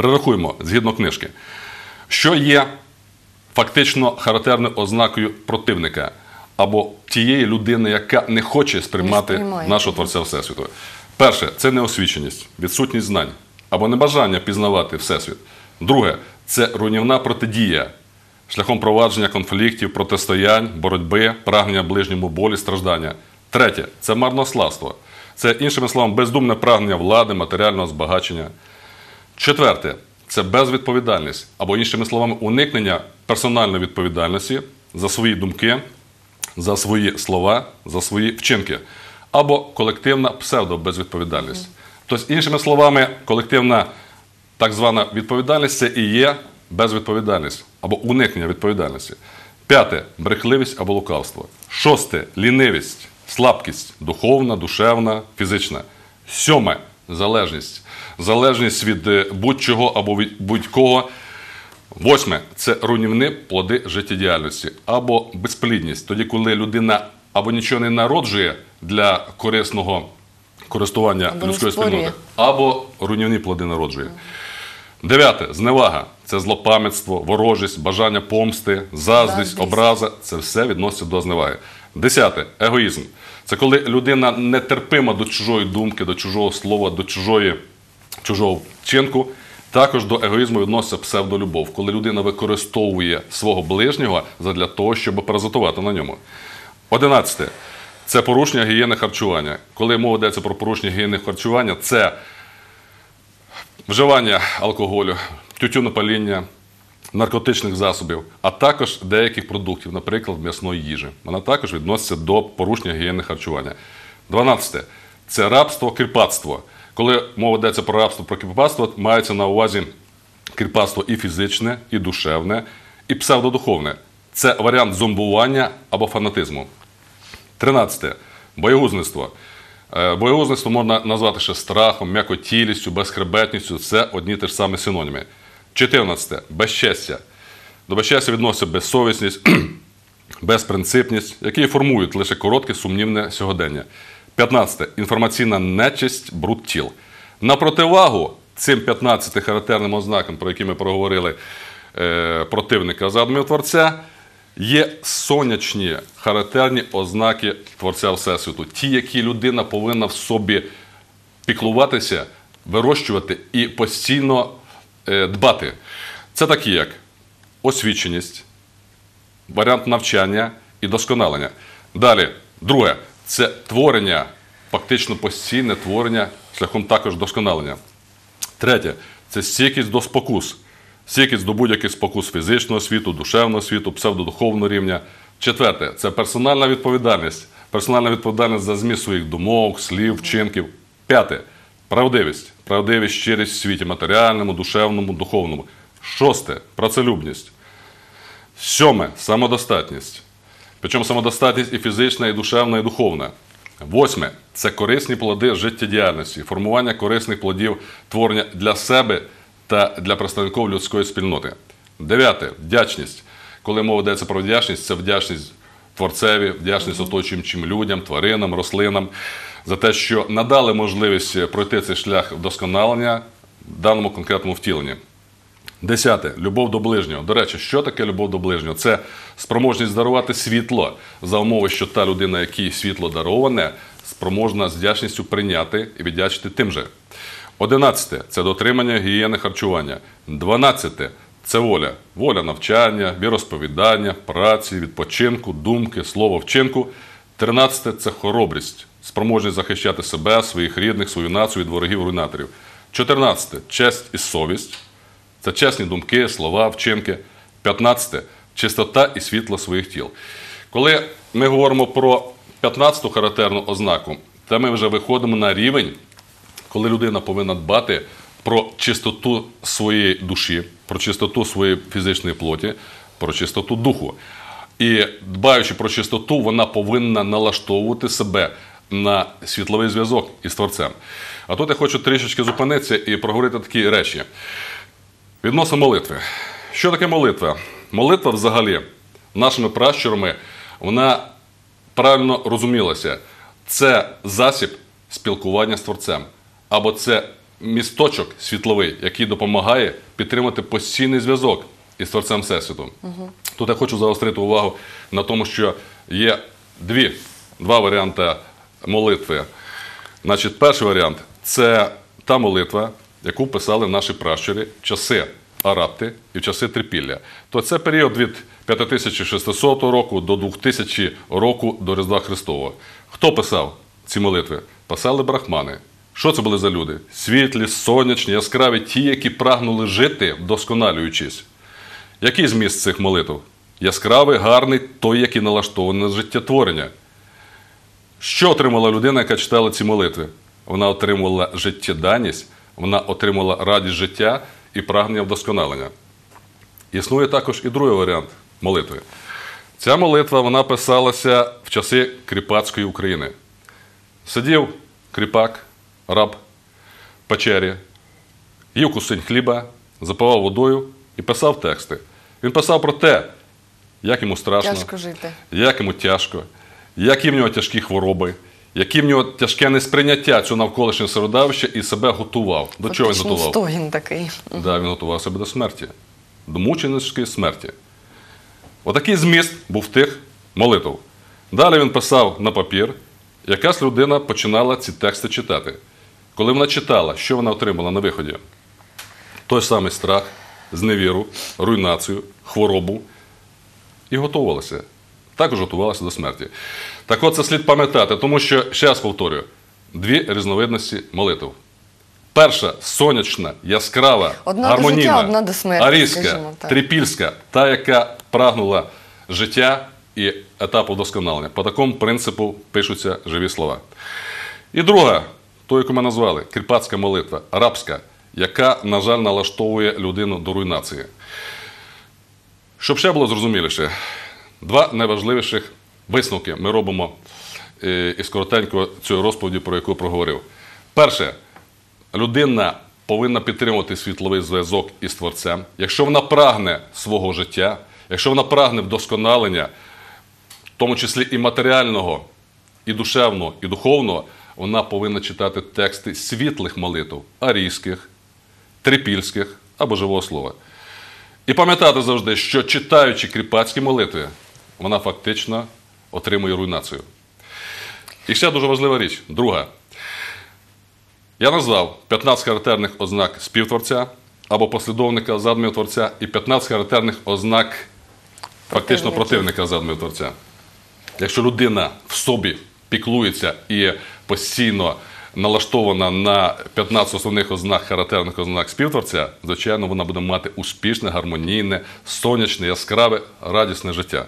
Перерахуємо згідно книжки. Що є фактично характерною ознакою противника або тієї людини, яка не хоче сприймати Не нашого Творця Всесвіту? Перше, це неосвіченість, відсутність знань або небажання пізнавати Всесвіт. Друге, це руйнівна протидія шляхом провадження конфліктів, протистоянь, боротьби, прагнення ближньому болі, страждання. Третє це марнославство. Це, іншими словами, бездумне прагнення влади, матеріального збагачення. Четверте це безвідповідальність, або, іншими словами, уникнення персональної відповідальності за свої думки, за свої слова, за свої вчинки, або колективна псевдобезвідповідальність. Тобто, іншими словами, колективна так звана відповідальність це і є безвідповідальність або уникнення відповідальності. П'яте брехливість або лукавство. Шосте лінивість, слабкість духовна, душевна, фізична. Сьоме залежність. Залежність від е, будь-чого або від будь-кого. Восьме це руйнівні плоди життєдіяльності або безплідність, тоді, коли людина або нічого не народжує для корисного користування Або людської спільноти, або руйнівні плоди народжує. Дев'яте зневага це злопам'ятство, ворожість, бажання помсти, Заздрість. образа це все відноситься до зневаги. Десяте егоїзм. Це коли людина нетерпима до чужої думки, до чужого слова, до чужої, чужого вчинку. Також до егоїзму відноситься псевдолюбов, коли людина використовує свого ближнього задля того, щоб паразитувати на ньому. Одинадцяте це порушення гігієни харчування. Коли мова йдеться про порушення гігієни харчування, це вживання алкоголю, тютюнопаління, наркотичних засобів, а також деяких продуктів, наприклад, м'ясної їжі. Вона також відноситься до порушення гігієни харчування. 12. Це рабство, кріпацтво. Коли мова йдеться про рабство, про кріпацтво, мається на увазі кріпацтво і фізичне, і душевне, і псевдодуховне. Це варіант зомбування або фанатизму. 13. Боєгузництво. Е, Боєгузництво можна назвати ще страхом, м'якотілістю, безхребетністю. Це одні ті ж самі синоніми. 14. Безчестя. До безчестя відноситься безсовісність, безпринципність, які формують лише коротке сумнівне сьогодення. 15. Інформаційна нечисть, бруд тіл. На противагу цим 15 характерним ознакам, про які ми проговорили е, противника задумів Творця, є сонячні характерні ознаки Творця Всесвіту, ті, які людина повинна в собі піклуватися, вирощувати і постійно дбати. Це такі, як освіченість, варіант навчання і досконалення. Далі, друге, це творення, фактично постійне творення шляхом також досконалення. Третє це стійкість до спокус. Стійкість до будь-яких спокус фізичного світу, душевного світу, псевдодуховного рівня. Четверте це персональна відповідальність. Персональна відповідальність за зміст своїх думок, слів, вчинків. П'яте правдивість. Правдивість, щирість в світі матеріальному, душевному, духовному. Шосте працелюбність. Сьоме самодостатність. Причому самодостатність і фізична, і душевна, і духовна. Восьме це корисні плоди життєдіяльності, формування корисних плодів творення для себе та для представників людської спільноти. Дев'яте вдячність. Коли мова йдеться про вдячність, це вдячність творцеві, вдячність оточуючим людям, тваринам, рослинам за те, що надали можливість пройти цей шлях вдосконалення в даному конкретному втіленні. Десяте любов до ближнього. До речі, що таке любов до ближнього? Це спроможність дарувати світло за умови, що та людина, якій світло дароване, спроможна з вдячністю прийняти і віддячити тим же. Одинадцяте це дотримання гігієни харчування. Дванадцяте це воля. Воля навчання, віросповідання, праці, відпочинку, думки, слова, вчинку. Тринадцяте це хоробрість, спроможність захищати себе, своїх рідних, свою націю від ворогів руйнаторів. Чотирнадцяте честь і совість. Це чесні думки, слова, вчинки. 15. Чистота і світло своїх тіл. Коли ми говоримо про 15-ту характерну ознаку, то ми вже виходимо на рівень, коли людина повинна дбати про чистоту своєї душі, про чистоту своєї фізичної плоті, про чистоту духу. І дбаючи про чистоту, вона повинна налаштовувати себе на світловий зв'язок із Творцем. А тут я хочу трішечки зупинитися і проговорити такі речі. Відносно молитви. Що таке молитва? Молитва взагалі нашими пращурами, вона правильно розумілася. Це засіб спілкування з Творцем. Або це місточок світловий, який допомагає підтримати постійний зв'язок із Творцем Всесвіту. Тут я хочу заострити увагу на тому, що є дві, два варіанти молитви. Значить, перший варіант це та молитва, яку писали наші пращури в часи Арапти і в часи Трипілля. То це період від 5600 року до 2000 року до Різдва Христового. Хто писав ці молитви? Писали брахмани. Що це були за люди? Світлі, сонячні, яскраві, ті, які прагнули жити, вдосконалюючись. Який зміст цих молитв? Яскравий, гарний, той, який налаштований на життєтворення. Що отримала людина, яка читала ці молитви? Вона отримувала життєданість, вона отримала радість життя і прагнення вдосконалення. Існує також і другий варіант молитви. Ця молитва вона писалася в часи кріпацької України. Сидів кріпак, раб печері, їв кусень хліба, запивав водою і писав тексти. Він писав про те, як йому страшно, Тяжко жити. як йому тяжко, які в нього тяжкі хвороби, які в нього тяжке несприйняття цього навколишнього середовища і себе готував. До чого він готував? стогін такий. Да, він готував себе до смерті, до мученицької смерті. Отакий зміст був тих молитв. Далі він писав на папір, якась людина починала ці тексти читати. Коли вона читала, що вона отримала на виході? Той самий страх, зневіру, руйнацію, хворобу і готувалася. Також готувалася до смерті. Так от це слід пам'ятати, тому що, ще раз повторюю, дві різновидності молитв. Перша сонячна, яскрава, Одна до гармонійна, життя, одна до смерті, арійська, скажімо трипільська, та, яка прагнула життя і етапу вдосконалення. По такому принципу пишуться живі слова. І друга, ту, яку ми назвали, кріпацька молитва, арабська, яка, на жаль, налаштовує людину до руйнації. Щоб ще було зрозуміліше, два найважливіших висновки ми робимо е, із коротенького цієї розповіді, про яку проговорив. Перше, людина повинна підтримувати світловий зв'язок із Творцем. Якщо вона прагне свого життя, якщо вона прагне вдосконалення, в тому числі і матеріального, і душевного, і духовного, вона повинна читати тексти світлих молитв, арійських, трипільських або живого слова. І пам'ятати завжди, що читаючи кріпацькі молитви, вона фактично отримує руйнацію. І ще дуже важлива річ. Друга. Я назвав 15 характерних ознак співтворця або послідовника задумів творця і 15 характерних ознак фактично противника задумів творця. Якщо людина в собі піклується і постійно налаштована на 15 основних ознак характерних ознак співтворця, звичайно, вона буде мати успішне, гармонійне, сонячне, яскраве, радісне життя.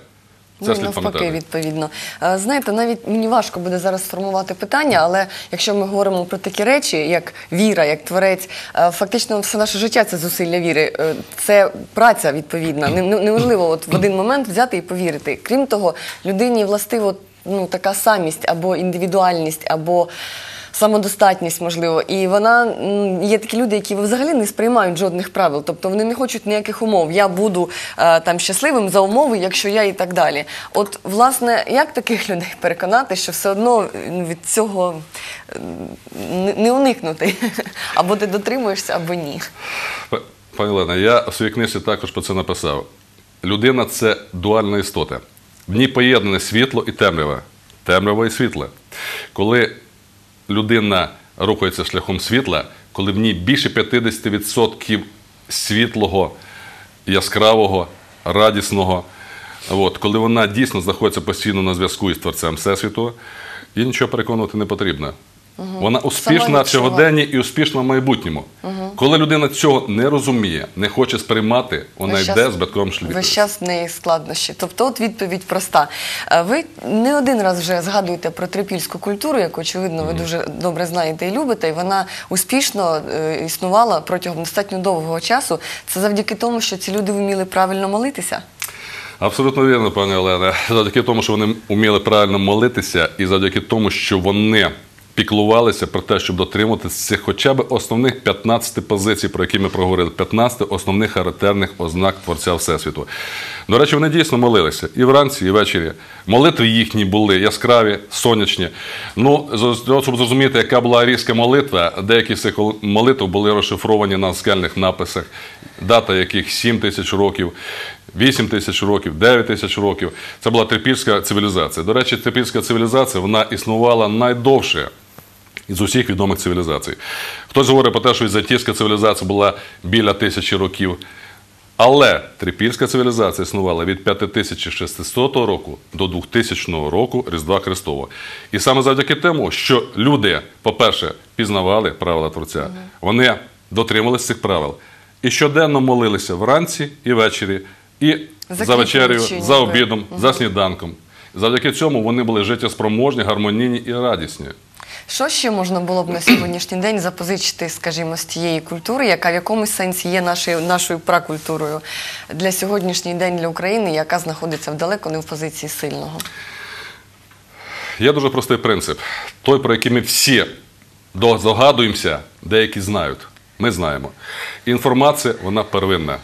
Це Ну, слід навпаки, відповідно. Е, Знаєте, навіть мені важко буде зараз сформувати питання, але якщо ми говоримо про такі речі, як віра, як творець, е, фактично все наше життя це зусилля віри, Е, це праця відповідна. Не- не- Неможливо от в один момент взяти і повірити. Крім того, людині властиво ну, така самість або індивідуальність, або. Самодостатність, можливо, і вона є такі люди, які взагалі не сприймають жодних правил, тобто вони не хочуть ніяких умов. Я буду е, там щасливим за умови, якщо я і так далі. От, власне, як таких людей переконати, що все одно від цього не- уникнути? Або ти дотримуєшся, або ні. Пані Олена, я в своїй книжці також про це написав. Людина це дуальна істота. В ній поєднане світло і темрява. Темрява і світле. Коли людина рухається шляхом світла, коли в ній більше 50% світлого, яскравого, радісного, от, коли вона дійсно знаходиться постійно на зв'язку із Творцем Всесвіту, їй нічого переконувати не потрібно. Вона успішна в сьогоденні і успішна в майбутньому. Коли людина цього не розуміє, не хоче сприймати, вона Весь йде час- з батьком шлюбі. Весь час в неї складнощі. Тобто, от відповідь проста. Е, Ви не один раз вже згадуєте про трипільську культуру, яку, очевидно, ви дуже добре знаєте і любите, і вона успішно е, існувала протягом достатньо довгого часу. Це завдяки тому, що ці люди вміли правильно молитися. Абсолютно вірно, пані Олена. Завдяки тому, що вони вміли правильно молитися, і завдяки тому, що вони піклувалися про те, щоб дотримуватися цих хоча б основних 15 позицій, про які ми проговорили, 15 основних характерних ознак Творця Всесвіту. До речі, вони дійсно молилися і вранці, і ввечері. Молитви їхні були яскраві, сонячні. Ну, щоб зрозуміти, яка була арійська молитва, деякі з цих молитв були розшифровані на скельних написах, дата яких 7 тисяч років. 8 тисяч років, 9 тисяч років. Це була трипільська цивілізація. До речі, трипільська цивілізація вона існувала найдовше із усіх відомих цивілізацій. Хтось говорить про те, що візантійська цивілізація була біля тисячі років. Але трипільська цивілізація існувала від 5600 року до 2000 року Різдва Христового. І саме завдяки тому, що люди, по-перше, пізнавали правила Творця, вони дотримувалися цих правил. І щоденно молилися вранці і ввечері, і за вечерею, за обідом, за сніданком. Завдяки цьому вони були життєспроможні, гармонійні і радісні. Що ще можна було б на сьогоднішній день запозичити, скажімо, з тієї культури, яка в якомусь сенсі є нашою, пракультурою для сьогоднішній день для України, яка знаходиться в далеко не в позиції сильного? Є дуже простий принцип. Той, про який ми всі догадуємося, деякі знають. Ми знаємо. Інформація вона первинна.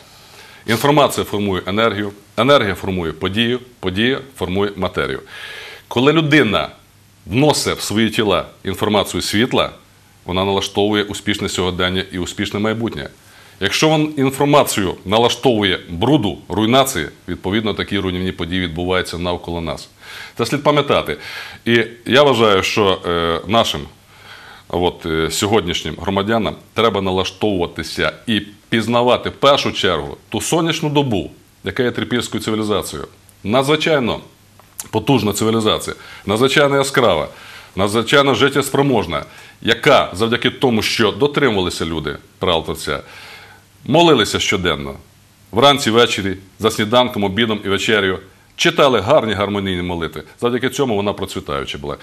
Інформація формує енергію, енергія формує подію, подія формує матерію. Коли людина вносить в свої тіла інформацію світла, вона налаштовує успішне сьогодення і успішне майбутнє. Якщо він інформацію налаштовує бруду, руйнації, відповідно такі руйнівні події відбуваються навколо нас. Це слід пам'ятати. І я вважаю, що е, нашим от, е, сьогоднішнім громадянам треба налаштовуватися і пізнавати в першу чергу ту сонячну добу, яка є трипільською цивілізацією. Надзвичайно потужна цивілізація, надзвичайно яскрава, надзвичайно життєспроможна, яка завдяки тому, що дотримувалися люди правил молилися щоденно, вранці, ввечері, за сніданком, обідом і вечерю, читали гарні гармонійні молитви. Завдяки цьому вона процвітаюча була.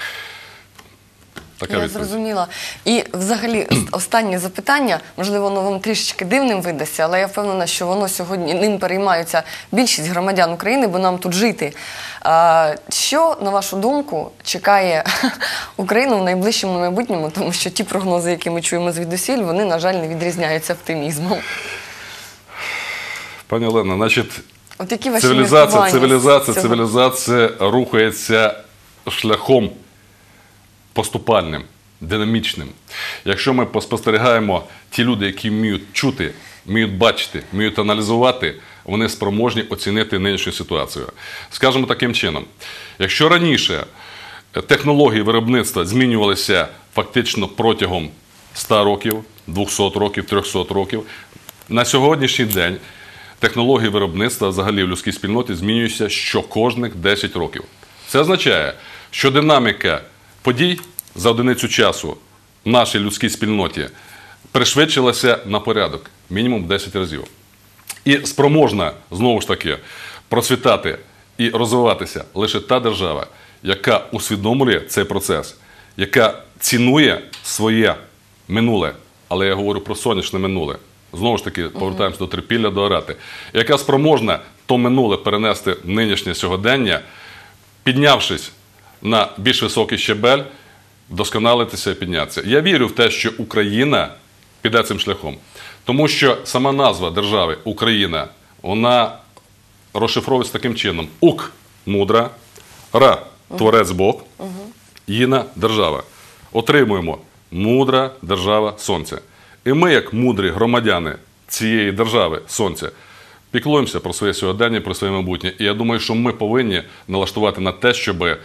Така Я відповідь. зрозуміла. І взагалі останнє запитання, можливо, воно вам трішечки дивним видасться, але я впевнена, що воно сьогодні ним переймаються більшість громадян України, бо нам тут жити. А, що, на вашу думку, чекає Україну в найближчому майбутньому, тому що ті прогнози, які ми чуємо звідусіль, вони, на жаль, не відрізняються оптимізмом. Пані Олена, значить, От які ваші цивілізація, цивілізація, цього? цивілізація рухається шляхом поступальним, динамічним. Якщо ми поспостерігаємо ті люди, які вміють чути, вміють бачити, вміють аналізувати, вони спроможні оцінити нинішню ситуацію. Скажемо таким чином: якщо раніше технології виробництва змінювалися фактично протягом 100 років, 200 років, 300 років, на сьогоднішній день технології виробництва взагалі в людській спільноті змінюються щокожних 10 років. Це означає, що динаміка подій за одиницю часу в нашій людській спільноті пришвидшилася на порядок, мінімум 10 разів. І спроможна знову ж таки процвітати і розвиватися лише та держава, яка усвідомлює цей процес, яка цінує своє минуле, але я говорю про сонячне минуле. Знову ж таки, повертаємося до трипілля, до арати, яка спроможна то минуле перенести в нинішнє сьогодення, піднявшись на більш високий щебель, вдосконалитися і піднятися. Я вірю в те, що Україна піде цим шляхом. Тому що сама назва держави Україна, вона розшифровується таким чином: Ук мудра, Ра творець Бог, Їна держава. Отримуємо мудра держава Сонця. І ми, як мудрі громадяни цієї держави Сонця, піклуємося про своє сьогодення, про своє майбутнє. І я думаю, що ми повинні налаштувати на те, щоб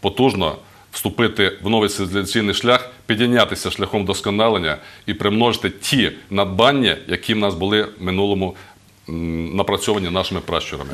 потужно вступити в новий цивілізаційний шлях, підійнятися шляхом досконалення і примножити ті надбання, які в нас були в минулому напрацьовані нашими пращурами.